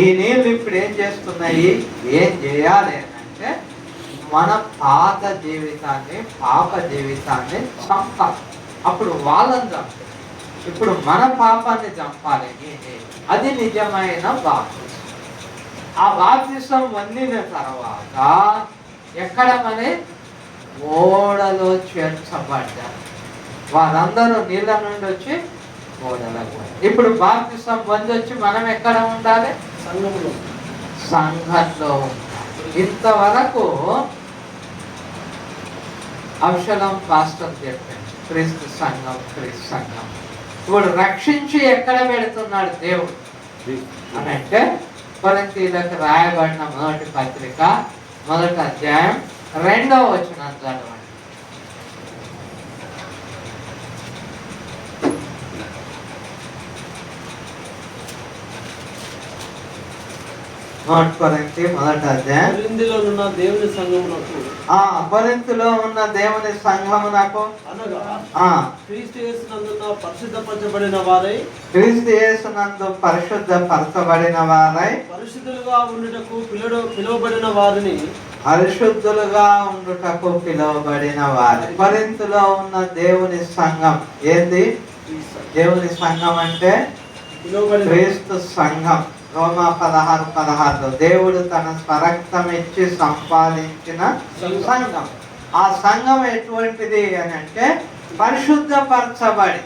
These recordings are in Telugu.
ఈ నీళ్ళు ఇప్పుడు ఏం చేస్తున్నాయి? ఏం చేయాలి అంటే మన పాత జీవితాన్ని పాప జీవితాన్ని చంపాలి. అప్పుడు వాళ్ళని చంపాలి. ఇప్పుడు మన పాపాన్ని చంపాలి. అది నిజమైన బాప్తిసం ఆ బాప్తిసం పొందిన తర్వాత ఎక్కడ మరి? ఓడలో చేర్చబడ్డారు. వారందరూ నీళ్ళ నుండి వచ్చి ఓడలకు ఇప్పుడు బాప్తిసం పొంది వచ్చి మనం ఎక్కడ ఉండాలి? సంఘంలో. ఇంతవరకు అవసరం పాస్టర్ చెప్పాను క్రీస్తు సంఘం క్రీస్తు సంఘం. ఇప్పుడు రక్షించి ఎక్కడ పెడుతున్నాడు దేవుడు? అని అంటే కొరింథీలకు రాయబడిన మొదటి పత్రిక మొదటి అధ్యాయం రెండవ వచనం చదవండి మొదటి కొరింథీ మొదటి కొరింథీలో ఉన్న దేవుని సంఘమునకు ఆ కొరింథీలో ఉన్న దేవుని సంఘమునకు అనగా ఆ. క్రీస్తు యేసునందున పరిశుద్ధపరచబడిన వారై క్రీస్తు యేసునందు పరిశుద్ధ పరచబడిన వారై పరిశుద్ధులుగా ఉండుటకు పిలువ పిలువబడిన వారిని పరిశుద్ధులుగా ఉండుటకు పిలువబడిన వారు. కొరింథీలో ఉన్న దేవుని సంఘం ఏంది? దేవుని సంఘం అంటే క్రీస్తు సంఘం. రోమా పదహారు పదహారులో దేవుడు తన స్వరక్తం ఇచ్చి సంపాదించిన సంఘం. ఆ సంఘం ఎటువంటిది అని అంటే పరిశుద్ధపరచబడి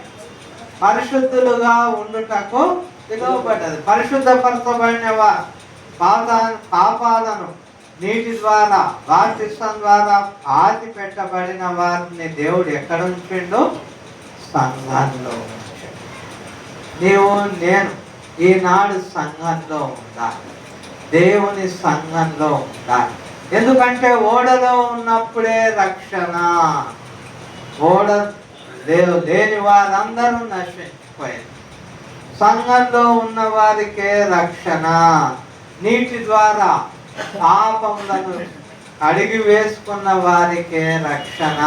పరిశుద్ధులుగా ఉండుటకు పిలువబడ్డది. పరిశుద్ధపరచబడిన వారు పాపాలను నీటి ద్వారా బాప్తిసం ద్వారా పాతి పెట్టబడిన వారిని దేవుడు ఎక్కడ ఉంచిండు? సంఘంలో నీవు నేను ఈనాడు సంఘంలో ఉండాలి. దేవుని సంఘంలో ఉండాలి. ఎందుకంటే ఓడలో ఉన్నప్పుడే రక్షణ. ఓడ లేవు లేని వారందరూ నశించిపోయారు. సంఘంలో ఉన్న వారికే రక్షణ. నీటి ద్వారా పాపములను అడిగి వేసుకున్న వారికే రక్షణ.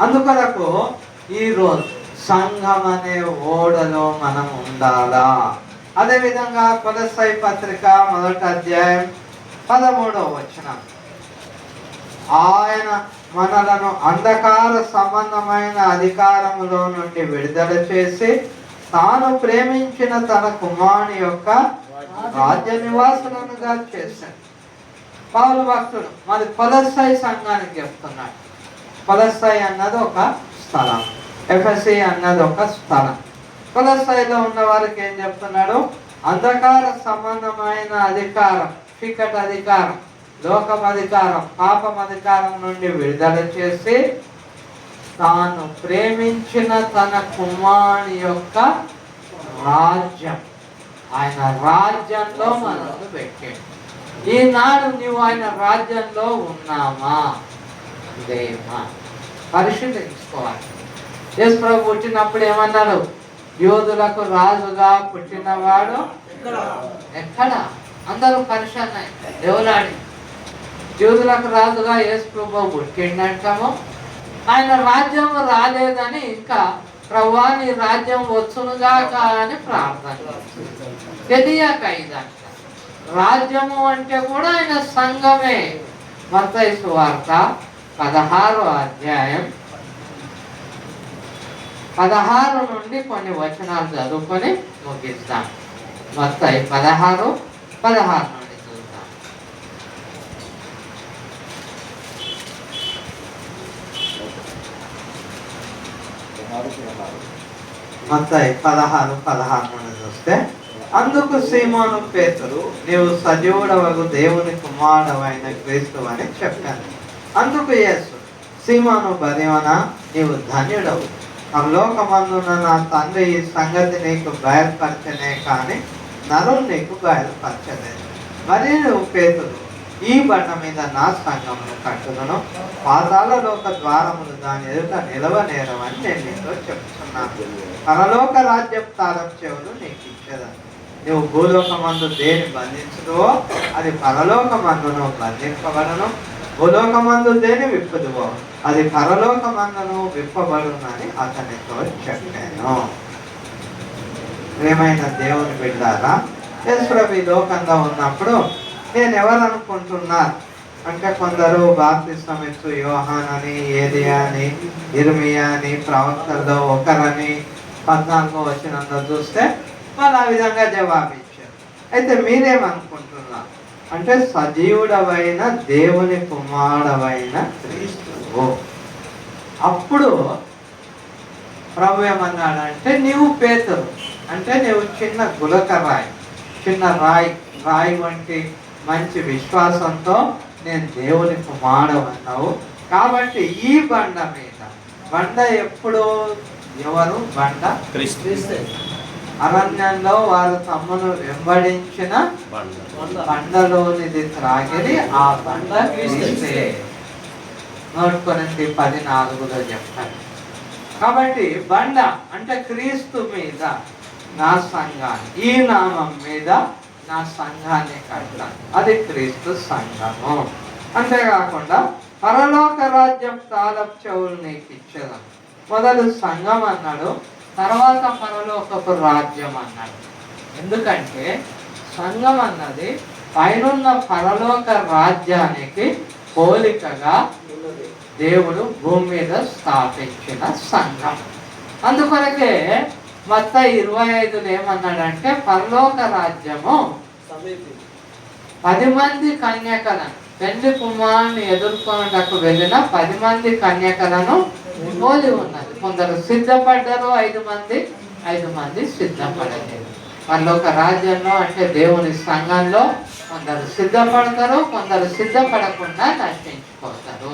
అందుకొరకు ఈరోజు సంఘం అనే ఓడలో మనం ఉండాలా? అదేవిధంగా కొలసాయి పత్రిక మొదటి అధ్యాయం పదమూడవ వచనం. ఆయన మనలను అంధకార సంబంధమైన అధికారములో నుండి విడుదల చేసి తాను ప్రేమించిన తన కుమారుని యొక్క రాజ్య నివాసులనుగా చేశాడు. పౌలు భక్తుడు మరి కొలస్సాయి సంఘానికి చెప్తున్నాడు. కొలస్సాయి అన్నది ఒక స్థలం ఎఫ్ఎస్సి అన్నది ఒక స్థలం. కొలస్సాయిలో ఉన్న వారికి ఏం చెప్తున్నాడు? అంధకార సంబంధమైన అధికారం చీకటి అధికారం లోకం అధికారం పాపం అధికారం నుండి విడుదల చేసి తాను ప్రేమించిన తన కుమారుని యొక్క రాజ్యం. ఆయన రాజ్యంలో మనల్ని పెట్టాడు. ఈనాడు నువ్వు ఆయన రాజ్యంలో ఉన్నామా లేమా పరిశీలించుకోవాలి. యేసు ప్రభు పుట్టినప్పుడు ఏమన్నాడు? యోధులకు రాజుగా పుట్టినవాడు ఎక్కడ? అందరూ పరిశాన్ దేవులాడి. యూదులకు రాజుగా యేసు ప్రభు పుట్టిండంటాము. ఆయన రాజ్యం రాలేదని ఇంకా ప్రభా నీ రాజ్యం వచ్చునుగాక అని ప్రార్థన. తెలియక ఇదంట. రాజ్యము అంటే కూడా ఆయన సంఘమే. మత్తయి సువార్త పదహారో అధ్యాయం పదహారు నుండి కొన్ని వచనాలు చదువుకొని ముగిద్దాం. మత్తయి పదహారు పదహారు నుండి చూద్దాం. మత్తాయి పదహారు పదహారు నుండి చూస్తే అందుకు సీమోను పేతురు నీవు సజీవుడవగు దేవుని కుమారుడవైన క్రీస్తు అని చెప్పాను. అందుకు యేసు సీమోను బరివన నీవు ధన్యుడవు. పరలోకమందున నా తండ్రి ఈ సంగతి నీకు బయలుపరచనే కానీ నరులు నీకు బయలుపరచలేదు మరి నువ్వు పేతురు ఈ బండ మీద నా సంఘమును కట్టుదను. పాతాలలోక ద్వారములు దాని ఎదుట నిలవనేరవని నేను నీతో చెప్తున్నాను పరలోక రాజ్యం తాళం చెవులు నీకు ఇచ్చేదాన్ని నువ్వు భూలోకమందు దేని బంధించుదువో అది పరలోకమందును బంధింపబడను. భూలోకమందు దేని విప్పుదువో అది పరలోకమందును విప్పబడునని అతనితో చెప్పాను. ప్రేమైన దేవుని బిడ్డారా యేసుప్రభు ఈ లోకంగా ఉన్నప్పుడు నేను ఎవరు అనుకుంటున్నా అంటే కొందరు బాప్తిస్మం ఇచ్చు యోహాన్ అని ఏదియా అని ఇర్మియా అని ప్రవక్తల్లో ఒకరని పద్నాలుగో వచ్చినంత చూస్తే వాళ్ళు ఆ విధంగా జవాబు ఇచ్చారు అయితే మీరేమనుకుంటున్నారు అంటే సజీవుడవైన దేవుని కుమారుడవైన క్రీస్తువు అప్పుడు ప్రభు ఏమన్నాడంటే నీవు పేతురు. అంటే నీవు చిన్న గులక రాయి చిన్న రాయి. రాయి వంటి మంచి విశ్వాసంతో నేను దేవుని కుమారుడవన్నావు కాబట్టి ఈ బండ మీద బండ ఎప్పుడు ఎవరు? బండ అరణ్యంలో వారు తమను వెంబడించిన బండలోనిది త్రాగిరి ఆ బండ క్రీస్తే. నోట్ కొరింథీ పది నాలుగులో చెప్తాను. కాబట్టి బండ అంటే క్రీస్తు మీద నా సంఘాన్ని ఈ నామం మీద నా సంఘాన్ని కట్టాను అది క్రీస్తు సంఘము. అంతేకాకుండా పరలోక రాజ్యం తాలపు చెవులు నీకు ఇచ్చేదాం. మొదలు సంఘం అన్నాడు తర్వాత పరలోకపు రాజ్యం అన్నాడు. ఎందుకంటే సంఘం అన్నది పైనున్న పరలోక రాజ్యానికి పోలికగా దేవుడు భూమి మీద స్థాపించిన సంఘం. అందుకొరకే మొత్త ఇరవై ఐదులో ఏమన్నాడంటే పరలోక రాజ్యము పది మంది కన్యకలను పెళ్ళి కుమారుని ఎదుర్కొనటకు వెళ్ళిన పది మంది కన్యకలను పోలి ఉన్నది. కొందరు సిద్ధపడ్డారు ఐదు మంది ఐదు మంది సిద్ధపడలేదు. పరలోక రాజ్యంలో అంటే దేవుని సంఘంలో కొందరు సిద్ధపడతారు కొందరు సిద్ధపడకుండా నశించిపోతారు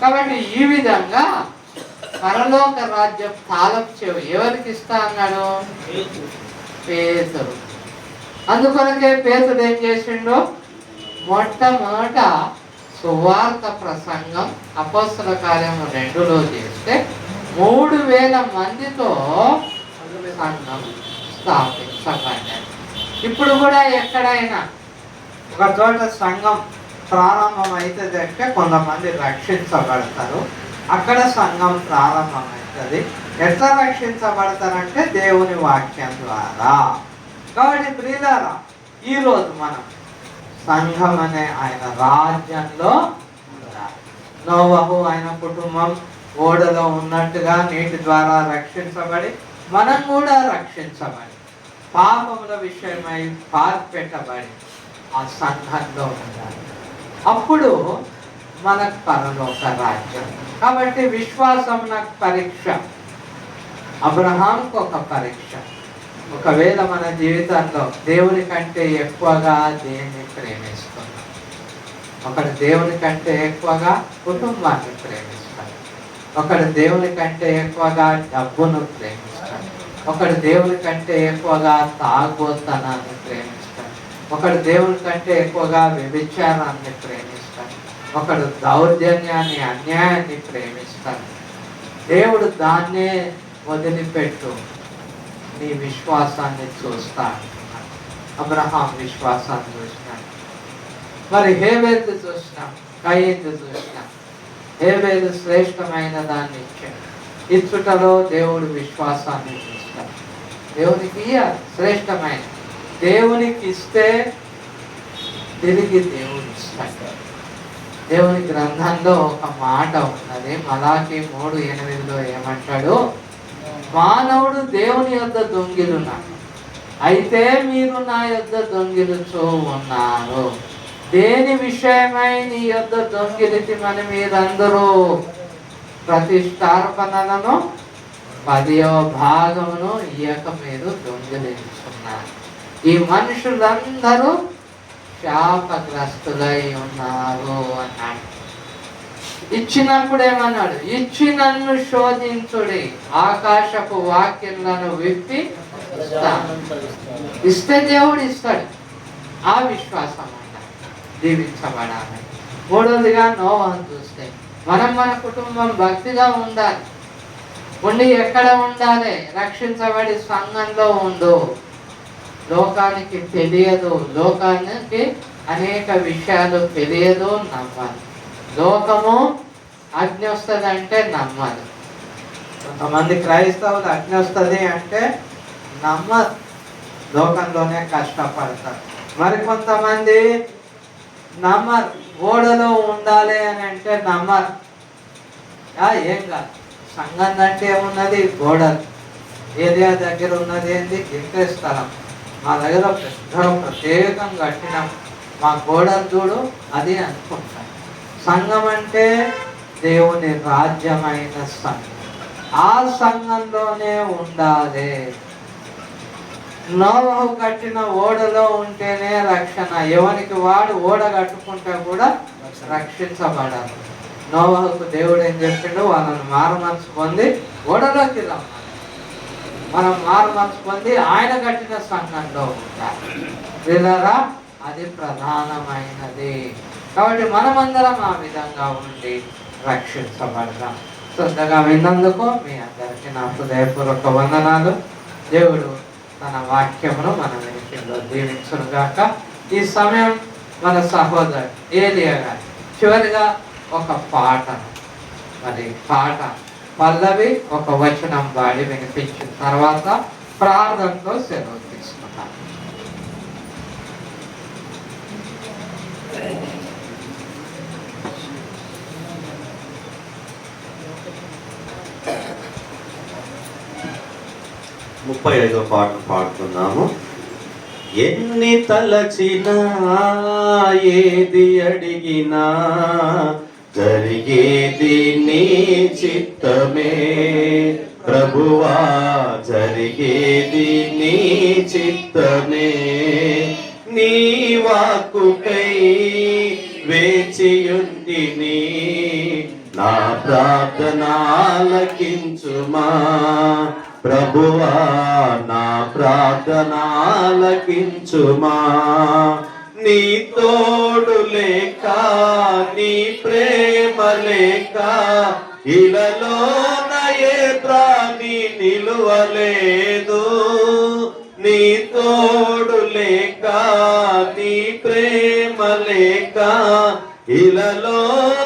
కాబట్టి ఈ విధంగా పరలోక రాజ్యం తాళపు చెవి ఎవరికి ఇస్తా అన్నాడు? పేతురు. అందుకొరకే పేతుడు ఏం చేసిండు? మొట్టమొదట సువార్త ప్రసంగం అపోస్తుల కార్యం రెండులో చేస్తే మూడు వేల మందితో సంఘం స్థాపించబడ్డది ఇప్పుడు కూడా ఎక్కడైనా ఒక చోట సంఘం ప్రారంభం అవుతుంది అంటే కొంతమంది రక్షించబడతారు. అక్కడ సంఘం ప్రారంభం అవుతుంది ఎట్లా రక్షించబడతారంటే దేవుని వాక్యం ద్వారా. కాబట్టి ప్రియులారా ఈరోజు మనం సంఘం అనే ఆయన రాజ్యంలో నోవహు ఆయన కుటుంబం ఓడలో ఉన్నట్టుగా నీటి ద్వారా రక్షించబడి మనం కూడా రక్షించబడి పాపముల విషయమై పార్పెట్టబడి ఆ సంఘంలో ఉండాలి అప్పుడు మనకు పరలోక రాజ్యం. కాబట్టి విశ్వాసం నాకు పరీక్ష. అబ్రహాంకు ఒక పరీక్ష. ఒకవేళ మన జీవితంలో దేవుని కంటే ఎక్కువగా దేన్ని ప్రేమిస్తున్నాం. ఒకడు దేవుని కంటే ఎక్కువగా కుటుంబాన్ని ప్రేమిస్తాడు. ఒకడు దేవుని కంటే ఎక్కువగా డబ్బును ప్రేమిస్తాడు. ఒకడు దేవుని కంటే ఎక్కువగా తాగోతనాన్ని ప్రేమిస్తాడు. ఒకడు దేవుని కంటే ఎక్కువగా వ్యభిచారాన్ని ప్రేమిస్తాడు. ఒకడు దౌర్జన్యాన్ని అన్యాయాన్ని ప్రేమిస్తాడు. దేవుడు దాన్నే వదిలిపెట్టు. నీ విశ్వాసాన్ని చూస్తాడు. అబ్రహాం విశ్వాసాన్ని చూసినాడు. మరి హేబేలు చూసినాం కయ్యేది చూసినాం. హేబేలు శ్రేష్టమైన దాన్ని ఇచ్చాడు. ఇచ్చుటలో దేవుడు విశ్వాసాన్ని చూస్తాడు. దేవునికి ఇయ్యాలి దేవునికి ఇస్తే తిరిగి దేవుడు ఇస్తాడు. దేవుని గ్రంథంలో ఒక మాట ఉన్నది. మలాకి మూడు ఎనిమిదిలో ఏమంటాడు? మానవుడు దేవుని యొద్ద దొంగిలున్నాడు. అయితే మీరు నా యొద్ద దొంగిలుచూ ఉన్నారు. దేని విషయమై నీ యొద్ద దొంగిలితిమని మీరందరూ ప్రతిష్టార్పణలను పదియో భాగమును ఇయక మీరు దొంగిలించున్నారు. ఈ మనుషులందరూ శాపగ్రస్తులై ఉన్నారు అన్నాడు. ఇచ్చినప్పుడు ఏమన్నాడు ఇచ్చి నన్ను శోధించుడి. ఆకాశపు వాక్యలను విప్పి ఇస్తే. దేవుడు ఇస్తాడు. ఆ విశ్వాసం అంట దీవించబడాలి. మూడవదిగా నోవాను చూస్తే మనం మన కుటుంబం భక్తిగా ఉండాలి. ఉండి ఎక్కడ ఉండాలి? రక్షించబడి సంఘంలో ఉండు. లోకానికి తెలియదు లోకానికి అనేక విషయాలు తెలియదు నమ్మాలి. లోకము అగ్ని వస్తుంది అంటే నమ్మాలి కొంతమంది క్రైస్తవులు అగ్ని వస్తుంది అంటే నమ్మ లోకంలోనే కష్టపడతారు. మరి కొంతమంది నమ్మరు. ఓడలో ఉండాలి అని అంటే నమ్మరు. ఏం కాదు. సంఘం అంటే ఏమున్నది? గోడలు. ఏరియా దగ్గర ఉన్నది ఏంది? గింతే స్థలం. మా దగ్గర పెద్ద ప్రత్యేకం కట్టినాం మా గోడలు చూడు అది అనుకుంటాం. సంఘం అంటే దేవుని రాజ్యమైన సంఘం. ఆ సంఘంలోనే ఉండాలి. నోవహు కట్టిన ఓడలో ఉంటేనే రక్షణ. ఎవరికి వాడు ఓడ కట్టుకుంటే కూడా రక్షించబడాలి. నోవహుకు దేవుడు ఏం చెప్పిండు? వాళ్ళని మారు మనసు పొంది ఓడలోకి రమ్మని మనం మారు మనసు పొంది ఆయన కట్టిన సంఘంలో ఉండాలి అది ప్రధానమైనది. కాబట్టి మనమందరం ఆ విధంగా ఉండి రక్షించబడదాం. శ్రద్ధగా విన్నందుకు మీ అందరికీ నా హృదయపూర్వక వందనాలు. దేవుడు తన వాక్యమును మన వెనుకల్లో దీవించునుగాక. ఈ సమయం మన సహోదరు ఏలియా గారు చివరిగా ఒక పాట మరి పాట పల్లవి ఒక వచనం వాడి వినిపించిన తర్వాత ప్రార్థనతో సెలవు తీసుకున్నాను ముప్పై ఐదో పాటను పాడుతున్నాము. ఎన్ని తలచినా ఏది అడిగినా జరిగేది నీ చిత్తమే. ప్రభువా జరిగేది నీ చిత్తమే. నీ వాక్కుకై వేచియుంటిని నా ప్రార్థనాలకించుమా. ప్రభువా నా ప్రార్థనాలకించుమా. నీ తోడు లేక నీ ప్రే లేక ఇలలో నయే ప్రాణి నిలువలేదు. నీ తోడు లేక నీ ప్రేమ లేక ఇలలో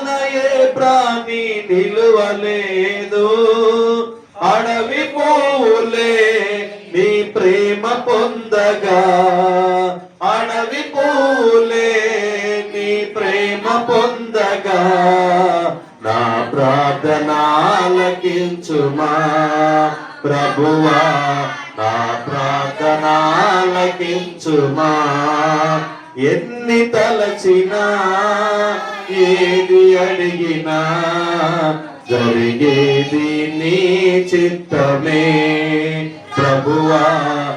నయే ప్రాణి నిలువలేదు. అడవి పూలే నీ ప్రేమ పొందగా అడవి పూలే పొందగా నా ప్రార్థనాలకించుమా. ప్రభువా నా ప్రార్థనాలకించుమా. ఎన్ని తలచినా ఏది అడిగినా జరిగేది నీ చిత్తమే. ప్రభువా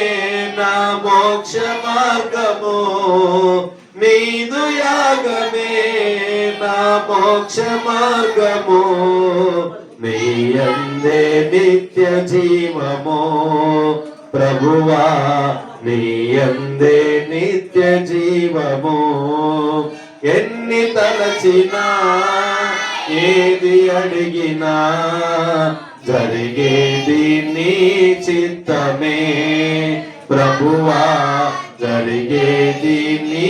మోక్ష మార్గము నీదు యాగమే. నా మోక్ష మార్గము నీయందే నిత్య జీవము. ప్రభువా నీయందే నిత్య జీవము. ఎన్ని తలచినా ఏది అడిగినా జరిగేది నీ చిత్తమే. ప్రభువా జరిగేది నీ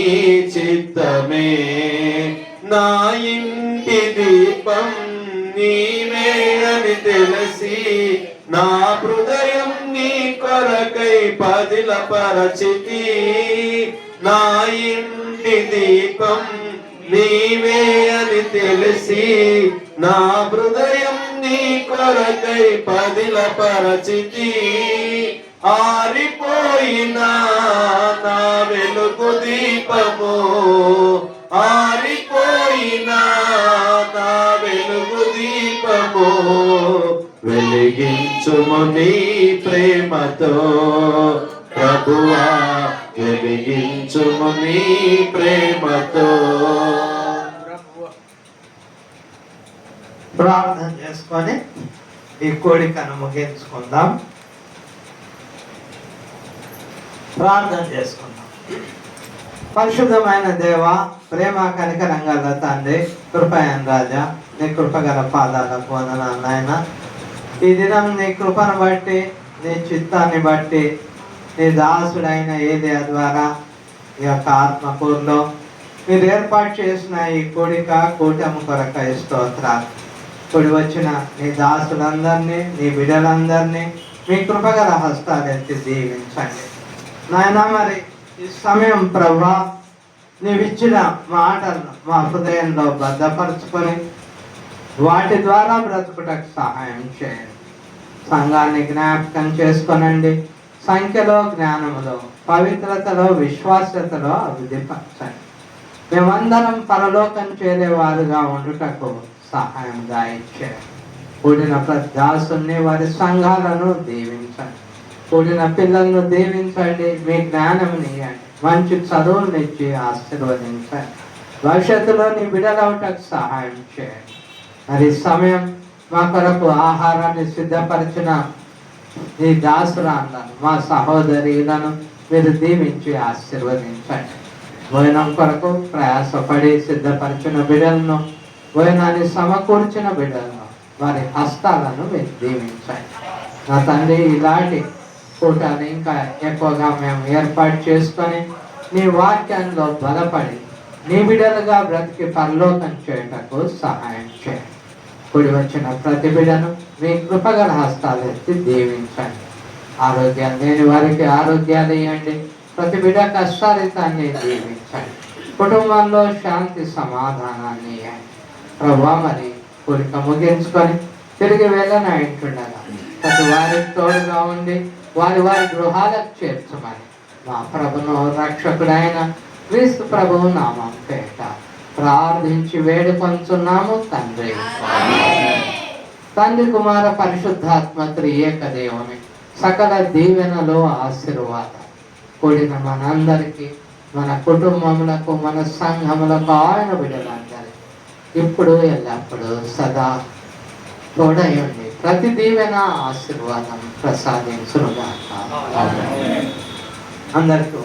చిత్తమే. నా ఇంటి దీపం నీవేనని తెలిసి నా హృదయం నీ కొరకై పదిల పరచితి నా ఇంటి దీపం నీవే అని తెలిసి నా హృదయం నీ కొరకై పదిల పరచితి ఆరిపోయినా నా వెలుగు దీపము. ఆరిపోయినా నా వెలుగు దీపము. వెలిగించుము నీ ప్రేమతో. ప్రభువా వెలిగించుము నీ ప్రేమతో. ప్రార్థన చేసుకొని ఈ కోడికను ముగించుకుందాం. ప్రార్థన చేసుకుందాం. పరిశుద్ధమైన దేవ ప్రేమ కనికరంగల తండ్రి కృపయన్ రాజా నీ కృపగల పాదాలకు వందనాలు నాయన. ఈ దినం నీ కృపను బట్టి నీ చిత్తాన్ని బట్టి నీ దాసుడైన ఏదే ద్వారా ఈ యొక్క ఆత్మకూరులో మీరు ఏర్పాటు చేసిన ఈ కూడిక కూటమి కొరక స్తోత్రాలు. కూడి వచ్చిన నీ దాసులందరినీ నీ బిడ్డలందరినీ మీ కృపగల హస్తాలెత్తి దీవించండి. నాయన మరి ఈ సమయం ప్రభా నీవిచ్చిన మాటలను మా హృదయంలో భద్రపరచుకొని వాటి ద్వారా బ్రతుకుటకు సహాయం చేయండి. సంఘాన్ని జ్ఞాపకం చేసుకొనండి. సంఖ్యలో జ్ఞానములో పవిత్రతలో విశ్వాసతలో అభివృద్ధిపరచండి. మేమందరం పరలోకం చేరేవారుగా ఉండుటకు సహాయం ఇచ్చారు కూడిన ప్రతి దాసుని వారి సంఘాలను దీవించండి. కూడిన పిల్లలను దీవించండి మీ జ్ఞానం ఇవ్వండి మంచి చదువునిచ్చి ఆశీర్వదించండి. భవిష్యత్తులో నీ బిడలవటకు సహాయం చేయండి. మరి సమయం మా కొరకు ఆహారాన్ని సిద్ధపరిచిన నీ దాసురాలను మా సహోదరులను మీరు దీవించి ఆశీర్వదించండి. భోజనం కొరకు ప్రయాసపడి సిద్ధపరిచిన బిడ్డలను భోజనాన్ని సమకూర్చిన బిడ్డలను వారి హస్తాలను మీరు దీవించండి. నా తండ్రి ఇలాంటి కూటాన్ని ఇంకా ఎక్కువగా మేము ఏర్పాటు చేసుకొని నీ వాక్యంలో బలపడి నీ బిడ్డలుగా బ్రతికి పరలోకం చేయటకు సహాయం చేయండి. కుడి వచ్చిన ప్రతి బిడ్డను మీ కృపగల హస్తాలు ఎత్తి దీవించండి. ఆరోగ్యం లేని వారికి ఆరోగ్యాలు ఇవ్వండి ప్రతి బిడ్డ కష్టాలితాన్ని దీవించండి. కుటుంబంలో శాంతి సమాధానాన్ని ఇవ్వండి ప్రభా మరి కోరిక ముగించుకొని తిరిగి వెళ్ళని అంటుండగా ప్రతి వారికి తోడుగా ఉండి వారి వారి గృహాలకు చేర్చమని మా ప్రభును రక్షకుడైన క్రీస్తు ప్రభువు నామం పేట ప్రార్థించి వేడుకొంచున్నాము తండ్రి. తండ్రి కుమార పరిశుద్ధాత్మ త్రియేక దేవుని సకల దీవెనలో ఆశీర్వాదం. కూడిన మనందరికీ మన కుటుంబములకు మన సంఘములకు ఆయన బిడ్డలందరికీ. ఇప్పుడు ఎల్లప్పుడూ సదా తోడయండి ప్రతి దీవెన ఆశీర్వాదం ప్రసాదించునుగాక అందరికీ.